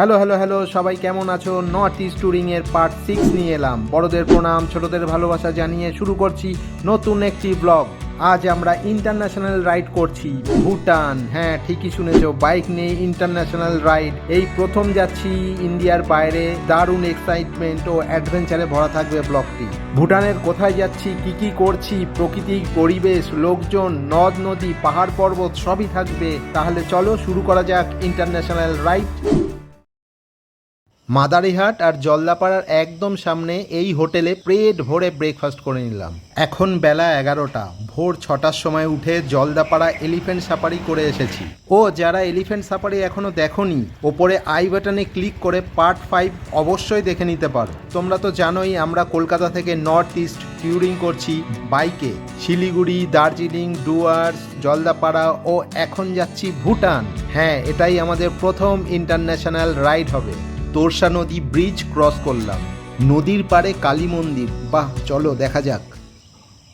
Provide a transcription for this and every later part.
Hello hello hello, সবাই কেমন আছো? নর্থ ইস্ট টুরিং এর পার্ট সিক্স নিয়ে এলাম। বড়দের প্রণাম, ছোটদের ভালোবাসা জানিয়ে শুরু করছি নতুন একটি ব্লগ আজ আমরা ইন্টারন্যাশনাল রাইড করছি, ভুটান। হ্যাঁ ঠিকই শুনেছো বাইক নিয়ে ইন্টারন্যাশনাল রাইড এই প্রথম যাচ্ছি ইন্ডিয়ার বাইরে। দারুণ এক্সাইটমেন্ট ও অ্যাডভেঞ্চারে ভরা থাকবে ব্লগটি ভুটানের কোথায় যাচ্ছি, কি কি করছি প্রকৃতিক পরিবেশ, লোকজন, নদ, নদী, পাহাড় পর্বত সবই থাকবে। তাহলে চলো শুরু করা যাক ইন্টারন্যাশনাল রাইড মাদারিহাট আর জলদাপাড়ার একদম সামনে এই হোটেলে পেট ভরে ব্রেকফাস্ট করে নিলাম। এখন বেলা এগারোটা, ভোর ছটার সময় উঠে জলদাপাড়া এলিফ্যান্ট সাফারি করে এসেছি। ও, যারা এলিফ্যান্ট সাফারি এখনও দেখোনি, ওপরে আই বাটনে ক্লিক করে পার্ট ফাইভ অবশ্যই দেখে নিতে পারো। তোমরা তো জানোই, আমরা কলকাতা থেকে নর্থ ইস্ট টিউরিং করছি বাইকে শিলিগুড়ি, দার্জিলিং ডুয়ার্স জলদাপাড়া ও এখন যাচ্ছি ভুটান। হ্যাঁ এটাই আমাদের প্রথম ইন্টারন্যাশনাল রাইড হবে। তোরসা নদী ব্রিজ ক্রস করলাম। নদীর পাড়ে কালী মন্দির। বাহ, চলো, দেখা যাক।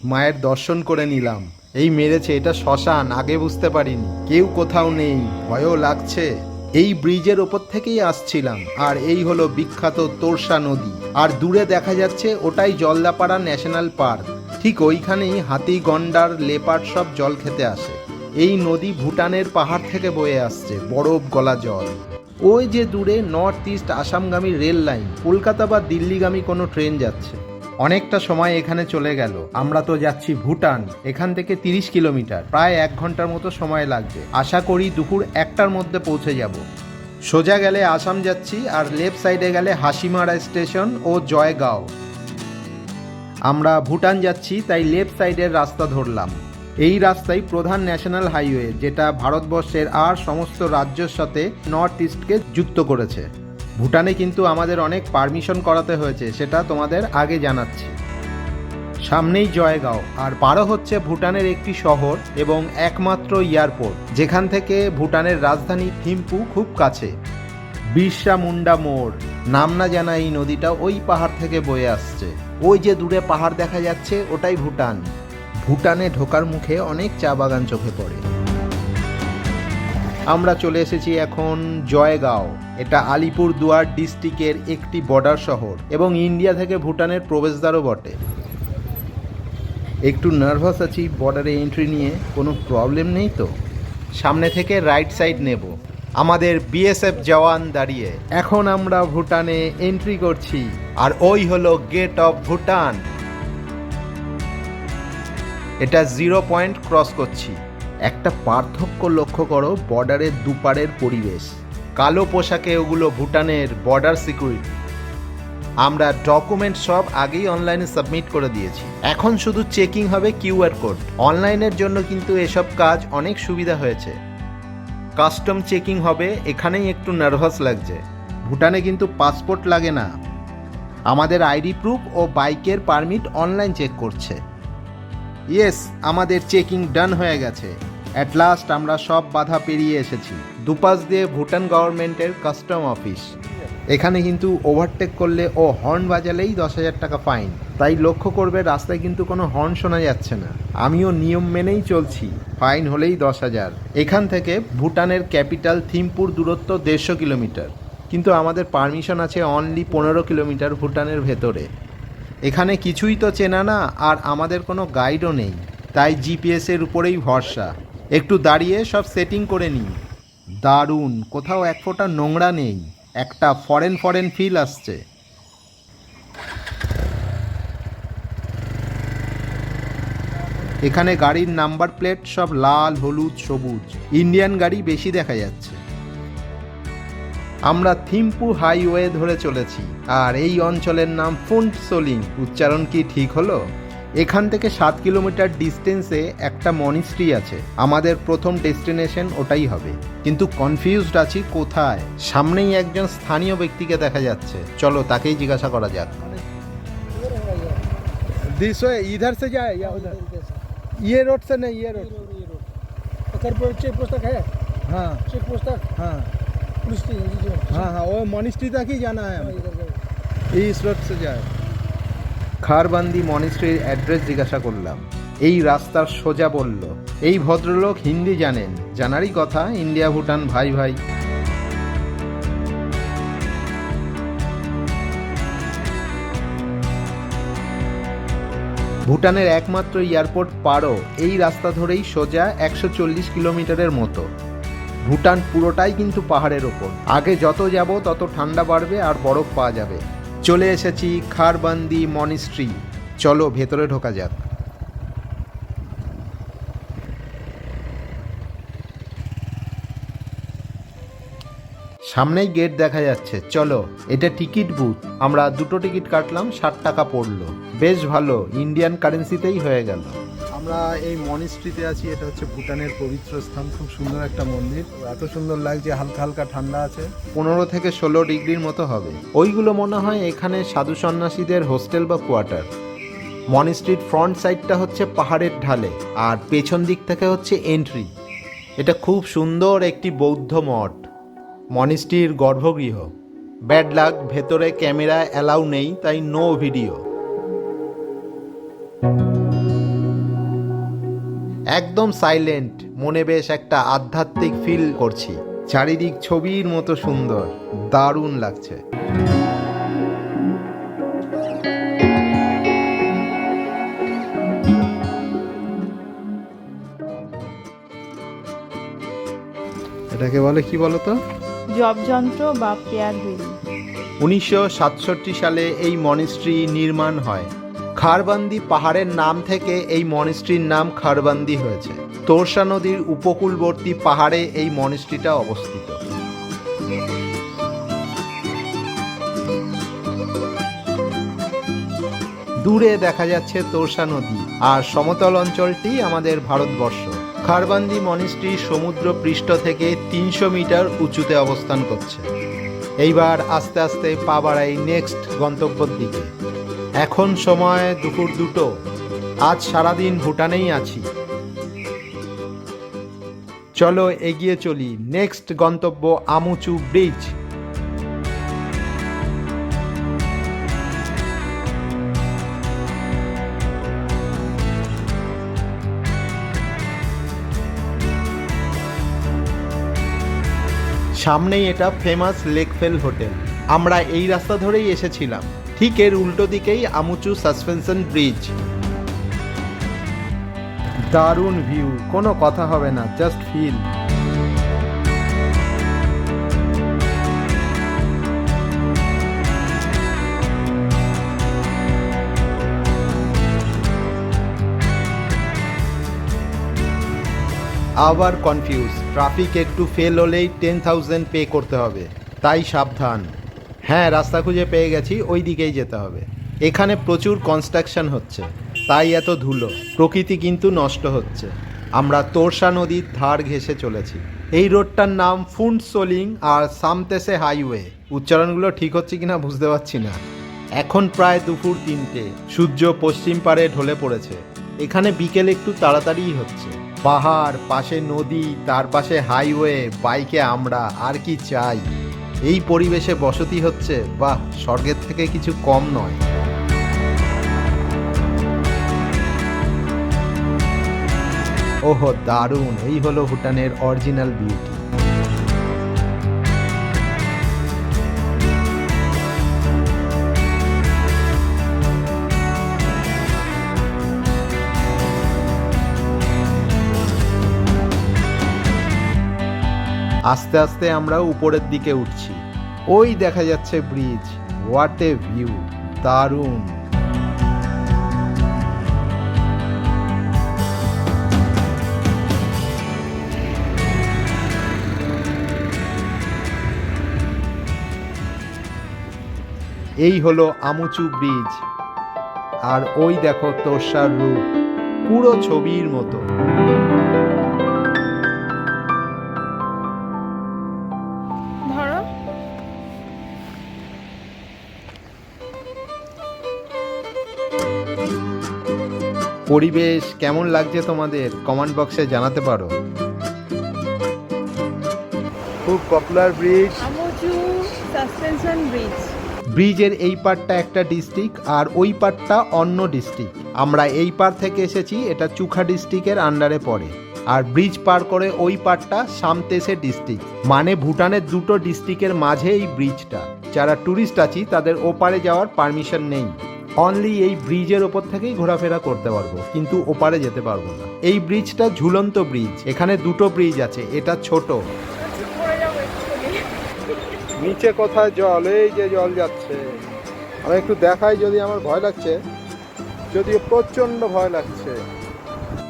মায়ের দর্শন করে নিলাম। এই মেরেছে, এটা শ্মশান, আগে বুঝতে পারিনি। কেউ কোথাও নেই, ভয়ও লাগছে। এই ব্রিজের ওপর থেকেই আসছিলাম। আর এই হলো বিখ্যাত তোরসা নদী। আর দূরে দেখা যাচ্ছে, ওটাই জলদাপাড়া ন্যাশনাল পার্ক। ঠিক ওইখানেই হাতি, গন্ডার, লেপার্ড সব জল খেতে আসে। এই নদী ভুটানের পাহাড় থেকে বয়ে আসছে, বরফ গলা জল। ওই যে দূরে নর্থ ইস্ট আসামগামী রেল লাইন, কলকাতা বা দিল্লিগামী কোনো ট্রেন যাচ্ছে। অনেকটা সময় এখানে চলে গেল। আমরা তো যাচ্ছি ভুটান, এখান থেকে তিরিশ কিলোমিটার, প্রায় এক ঘণ্টার মতো সময় লাগবে। আশা করি দুপুর একটার মধ্যে পৌঁছে যাব। সোজা গেলে আসাম যাচ্ছি, আর লেফট সাইডে গেলে হাসিমারা স্টেশন ও জয়গাঁও। আমরা ভুটান যাচ্ছি, তাই লেফট সাইডের রাস্তা ধরলাম। এই রাস্তাই প্রধান ন্যাশনাল হাইওয়ে, যেটা ভারতবর্ষের আর সমস্ত রাজ্যের সাথে নর্থ ইস্টকে যুক্ত করেছে। ভুটানে কিন্তু আমাদের অনেক পারমিশন করাতে হয়েছে, সেটা তোমাদের আগে জানাচ্ছি। সামনেই জয়গাঁও, আর পারো হচ্ছে ভুটানের একটি শহর এবং একমাত্র এয়ারপোর্ট, যেখান থেকে ভুটানের রাজধানী থিম্পু খুব কাছে। বিরসা মুন্ডা মোড়, নাম না জানা এই নদীটা ওই পাহাড় থেকে বয়ে আসছে। ওই যে দূরে পাহাড় দেখা যাচ্ছে, ওটাই ভুটান। ভুটানে ঢোকার মুখে অনেক চা বাগান চোখে পড়ে। আমরা চলে এসেছি এখন জয়গাঁও। এটা আলিপুর দুয়ার ডিস্ট্রিক্টের একটি বর্ডার শহর এবং ইন্ডিয়া থেকে ভুটানের প্রবেশদ্বারও বটে। একটু নার্ভাস আছি বর্ডারে এন্ট্রি নিয়ে, কোনো প্রবলেম নেই তো? সামনে থেকে রাইট সাইড নেব। আমাদের বিএসএফ জওয়ান দাঁড়িয়ে। এখন আমরা ভুটানে এন্ট্রি করছি। আর ওই হলো গেট অফ ভুটান। এটা জিরো পয়েন্ট ক্রস করছি। একটা পার্থক্য লক্ষ্য করো বর্ডারের দুপারের পরিবেশ। কালো পোশাকে ওগুলো ভুটানের বর্ডার সিকিউরিটি আমরা ডকুমেন্ট সব আগেই অনলাইনে সাবমিট করে দিয়েছি। এখন শুধু চেকিং হবে কিউআর কোড অনলাইনের জন্য কিন্তু এসব কাজ অনেক সুবিধা হয়েছে। কাস্টম চেকিং হবে, এখানেই একটু নার্ভাস লাগছে। ভুটানে কিন্তু পাসপোর্ট লাগে না। আমাদের আইডি প্রুফ ও বাইকের পারমিট অনলাইন চেক করছে। ইয়েস আমাদের চেকিং ডান হয়ে গেছে। অ্যাট লাস্ট আমরা সব বাধা পেরিয়ে এসেছি। দুপাশ দিয়ে ভুটান গভর্নমেন্টের কাস্টম অফিস এখানে কিন্তু ওভারটেক করলে ও হর্ন বাজালেই দশ হাজার টাকা ফাইন তাই লক্ষ্য করবে, রাস্তায় কিন্তু কোনো হর্ন শোনা যাচ্ছে না। আমিও নিয়ম মেনেই চলছি। ফাইন হলেই দশ হাজার। এখান থেকে ভুটানের ক্যাপিটাল থিম্পুর দূরত্ব দেড়শো কিলোমিটার। কিন্তু আমাদের পারমিশন আছে অনলি পনেরো কিলোমিটার ভুটানের ভেতরে। এখানে কিছুই তো চেনা না, আর আমাদের কোনো গাইডও নেই। তাই জিপিএসের উপরেই ভরসা। একটু দাঁড়িয়ে সব সেটিং করে নিই। দারুণ, কোথাও এক ফোঁটা নোংরা নেই। একটা ফরেন ফরেন ফিল আসছে। এখানে গাড়ির নাম্বার প্লেট সব লাল, হলুদ, সবুজ। ইন্ডিয়ান গাড়ি বেশি দেখা যাচ্ছে। আমরা থিম্পু হাইওয়ে ধরে চলেছি আর এই অঞ্চলের নাম ফুন্ট সোলিং উচ্চারণ কি ঠিক হলো এখান থেকে সাত কিলোমিটার ডিস্টেন্সে একটা মনিস্ট্রি আছে আমাদের প্রথম ডেস্টিনেশন ওটাই হবে কিন্তু কনফিউজড আছি কোথায় সামনেই একজন স্থানীয় ব্যক্তিকে দেখা যাচ্ছে চলো তাকেই জিজ্ঞাসা করা যাক दिस वे इधर से जाए या उधर ये रोड से नहीं ये रोड सकरपुर चेक पोस्ट तक है हाँ चेक पोस्ट तक हाँ হ্যাঁ হ্যাঁ ও মনিস্ট্রি तक জানা जाना है हमें খারবান্দি মনিস্ট্রির অ্যাড্রেস জিজ্ঞাসা করলাম। এই রাস্তার সোজা বলল, এই ভদ্রলোক হিন্দি জানেন। জানারই কথা, ইন্ডিয়া ভুটান, ভাই ভাই। ভুটানের একমাত্র এয়ারপোর্ট পারো, এই রাস্তা ধরেই সোজা একশো চল্লিশ কিলোমিটারের মতো। ভুটান পুরোটাই কিন্তু পাহাড়ের ওপর। আগে যত যাব, তত ঠান্ডা বাড়বে আর বরফ পাওয়া যাবে। চলে এসেছি খারবান্দি মনিস্ট্রি। চলো, ভেতরে ঢোকা যাক। সামনেই গেট দেখা যাচ্ছে। চলো, এটা টিকিট বুথ। আমরা দুটো টিকিট কাটলাম, ষাট টাকা পড়ল। বেশ ভালো, ইন্ডিয়ান কারেন্সিতেই হয়ে গেল। আমরা এই মনিস্ট্রিতে আছি, এটা হচ্ছে ভুটানের পবিত্র স্থান, খুব সুন্দর একটা মন্দির। এত সুন্দর লাগছে, হালকা হালকা ঠান্ডা আছে। পনেরো থেকে ষোলো ডিগ্রির মতো হবে। ওইগুলো মনে হয় এখানে সাধু সন্ন্যাসীদের হোস্টেল বা কোয়ার্টার। মনিস্ট্রির ফ্রন্ট সাইডটা হচ্ছে পাহাড়ের ঢালে, আর পেছন দিক থেকে হচ্ছে এন্ট্রি। এটা খুব সুন্দর একটি বৌদ্ধ মঠ। মনিস্ট্রির গর্ভগৃহ। ব্যাড লাক, ভেতরে ক্যামেরা অ্যালাউ নেই, তাই নো ভিডিও। একদম সাইলেন্ট মনে বেশ একটা আধ্যাত্মিক ফিল করছি। চারিদিক ছবির মতো সুন্দর দারুণ লাগছে। এটাকে বলে কি বলতো? জব যন্ত্র বা পেয়ার হুইল উনিশশো সাতষট্টি সালে এই মনিস্ট্রি নির্মাণ হয়। খারবান্দি পাহাড়ের নাম থেকে এই মনিস্ট্রির নাম খারবান্দি হয়েছে। তোরসা নদীর উপকূলবর্তী পাহাড়ে এই মনিস্ট্রিটা অবস্থিত। দূরে দেখা যাচ্ছে তোরসা নদী আর সমতল অঞ্চলটি আমাদের ভারতবর্ষ। খারবান্দি মনিস্ট্রি সমুদ্র পৃষ্ঠ থেকে তিনশো মিটার উঁচুতে অবস্থান করছে। এইবার আস্তে আস্তে পা বাড়াই নেক্সট গন্তব্যের দিকে। এখন সময় দুপুর দুটো। আজ সারাদিন ভুটানেই আছি। চলো এগিয়ে চলি। নেক্সট গন্তব্য আমুচু ব্রিজ। সামনেই এটা ফেমাস লেকফেল হোটেল আমরা এই রাস্তা ধরেই এসেছিলাম। ঠিক এর উল্টো দিকেই আমুচু সাসপেনশন ব্রিজ। দারুণ ভিউ, কোনো কথা হবে না, জাস্ট ফিল। আবার কনফিউজ ট্রাফিক একটু ফেল হলেই টেন থাউজেন্ড পে করতে হবে, তাই সাবধান। হ্যাঁ রাস্তা খুঁজে পেয়ে গেছি ওই দিকেই যেতে হবে। এখানে প্রচুর কনস্ট্রাকশন হচ্ছে, তাই এত ধুলো। প্রকৃতি কিন্তু নষ্ট হচ্ছে। আমরা তোরসা নদীর ধার ঘেঁষে চলেছি। এই রোডটার নাম ফুন্ড সোলিং আর সামতেসে হাইওয়ে। উচ্চারণগুলো ঠিক হচ্ছে কিনা বুঝতে পারছি না। এখন প্রায় দুপুর তিনটে, সূর্য পশ্চিম পারে ঢলে পড়েছে। এখানে বিকেল একটু তাড়াতাড়িই হচ্ছে। পাহাড়, পাশে নদী, তার পাশে হাইওয়ে, বাইকে আমরা, আর কি চাই? এই পরিবেশে বসতি হচ্ছে, বাহ, স্বর্গের থেকে কিছু কম নয়। ওহো, দারুণ, এই হলো ভুটানের অরিজিনাল বিউটি আস্তে আস্তে আমরা উপরের দিকে উঠছি। ওই দেখা যাচ্ছে ব্রিজ। হোয়াট এ ভিউ দারুণ। এই হলো আমুচু ব্রিজ। আর ওই দেখো তোরসার রূপ। পুরো ছবির মতো। পরিবেশ কেমন লাগছে তোমাদের? কমেন্ট বক্সে জানাতে পারো। খুব পপুলার ব্রিজ সাসপেনশন ব্রিজ ব্রিজের এই পার্টটা একটা ডিস্ট্রিক্ট আর ওই পার্টটা অন্য ডিস্ট্রিক্ট আমরা এই পার থেকে এসেছি এটা চুখা ডিস্ট্রিক্টের আন্ডারে পড়ে। আর ব্রিজ পার করে ওই পার্টটা সামতেসে ডিস্ট্রিক্ট মানে ভুটানের দুটো ডিস্ট্রিক্টের মাঝে এই ব্রিজটা যারা ট্যুরিস্ট আছি তাদের ওপারে যাওয়ার পারমিশন নেই। অনলি এই ব্রিজের ওপর থেকেই ঘোরাফেরা করতে পারব কিন্তু ওপারে যেতে পারব না। এই ব্রিজটা ঝুলন্ত ব্রিজ এখানে দুটো ব্রিজ আছে এটা ছোট। নিচে কোথায় জল? এই যে জল যাচ্ছে। আমি একটু দেখাই যদি আমার ভয় লাগছে। যদিও প্রচণ্ড ভয় লাগছে।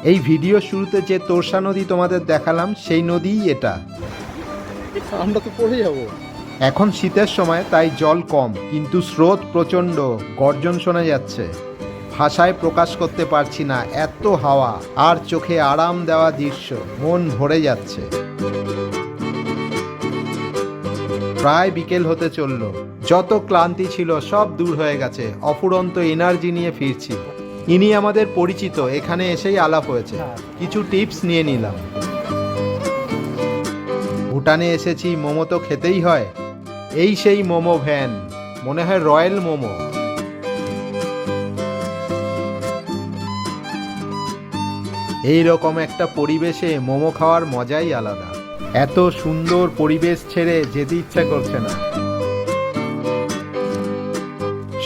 এই ভিডিও শুরুতে যে তোরসা নদী তোমাদের দেখালাম সেই নদীই এটা। আমরা তো পড়ে যাব। এখন শীতের সময় তাই জল কম কিন্তু স্রোত প্রচণ্ড গর্জন শোনা যাচ্ছে। ভাষায় প্রকাশ করতে পারছি না এত হাওয়া আর চোখে আরাম দেওয়া দৃশ্য মন ভরে যাচ্ছে। প্রায় বিকেল হতে চলল। যত ক্লান্তি ছিল সব দূর হয়ে গেছে অফুরন্ত এনার্জি নিয়ে ফিরছি। ইনি আমাদের পরিচিত এখানে এসেই আলাপ হয়েছে। কিছু টিপস নিয়ে নিলাম। ভুটানে এসেছি মোমো তো খেতেই হয়। এই সেই মোমো ভ্যান, মনে হয় রয়্যাল মোমো। এই রকম একটা পরিবেশে মোমো খাওয়ার মজাই আলাদা। এত সুন্দর পরিবেশ ছেড়ে যেতে ইচ্ছা করছে না।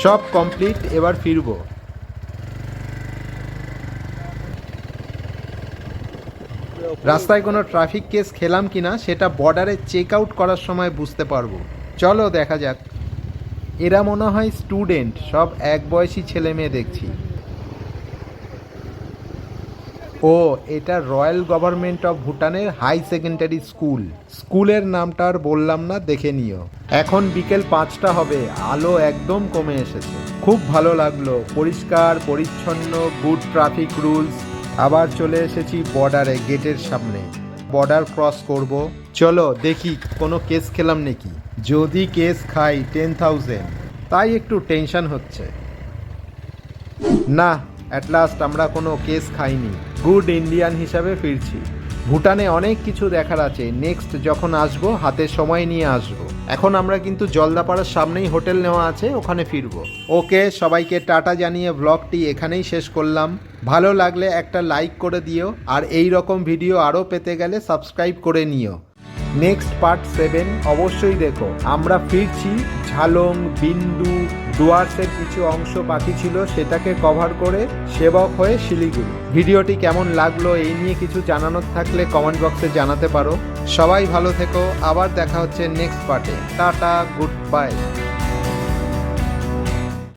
সব কমপ্লিট, এবার ফিরবো। রাস্তায় কোনো ট্রাফিক কেস খেলাম কিনা, সেটা বর্ডারে চেক আউট করার সময় বুঝতে পারব। চলো দেখা যাক। এরা মনে হয় স্টুডেন্ট সব এক বয়সী ছেলে মেয়ে দেখছি। ও, এটা রয়্যাল গভর্নমেন্ট অফ ভুটানের হাই সেকেন্ডারি স্কুল স্কুলের নামটা আর বললাম না, দেখে নিও। এখন বিকেল পাঁচটা হবে, আলো একদম কমে এসেছে। খুব ভালো লাগল, পরিষ্কার, পরিচ্ছন্ন গুড ট্রাফিক রুলস আবার চলে এসেছি বর্ডারে গেটের সামনে। বর্ডার ক্রস করব। চলো দেখি কোনো কেস খেলাম নাকি? যদি কেস খাই টেন থাউজেন্ড তাই একটু টেনশন হচ্ছে। না অ্যাট লাস্ট আমরা কোনো কেস খাইনি। গুড ইন্ডিয়ান হিসাবে ফিরছি। ভুটানে অনেক কিছু দেখার আছে। নেক্সট যখন আসব, হাতে সময় নিয়ে আসব। এখন আমরা কিন্তু জলদাপাড়ার সামনেই হোটেল নেওয়া আছে, ওখানে ফিরব। ওকে, সবাইকে টাটা জানিয়ে ব্লগটি এখানেই শেষ করলাম। ভালো লাগলে একটা লাইক করে দিও, আর এই রকম ভিডিও আরও পেতে গেলে সাবস্ক্রাইব করে নিও। নেক্সট পার্ট সেভেন অবশ্যই দেখো। আমরা ফিরছি ঝালং, বিন্দু ডুয়ার্সের কিছু অংশ বাকি ছিল, সেটাকে কভার করে সেবক হয়ে শিলিগুড়ি। ভিডিওটি কেমন লাগল এই নিয়ে কিছু জানানোর থাকলে কমেন্ট বক্সে জানাতে পারো। সবাই ভালো থেকো, আবার দেখা হচ্ছে নেক্সট পার্টে টাটা গুড বাই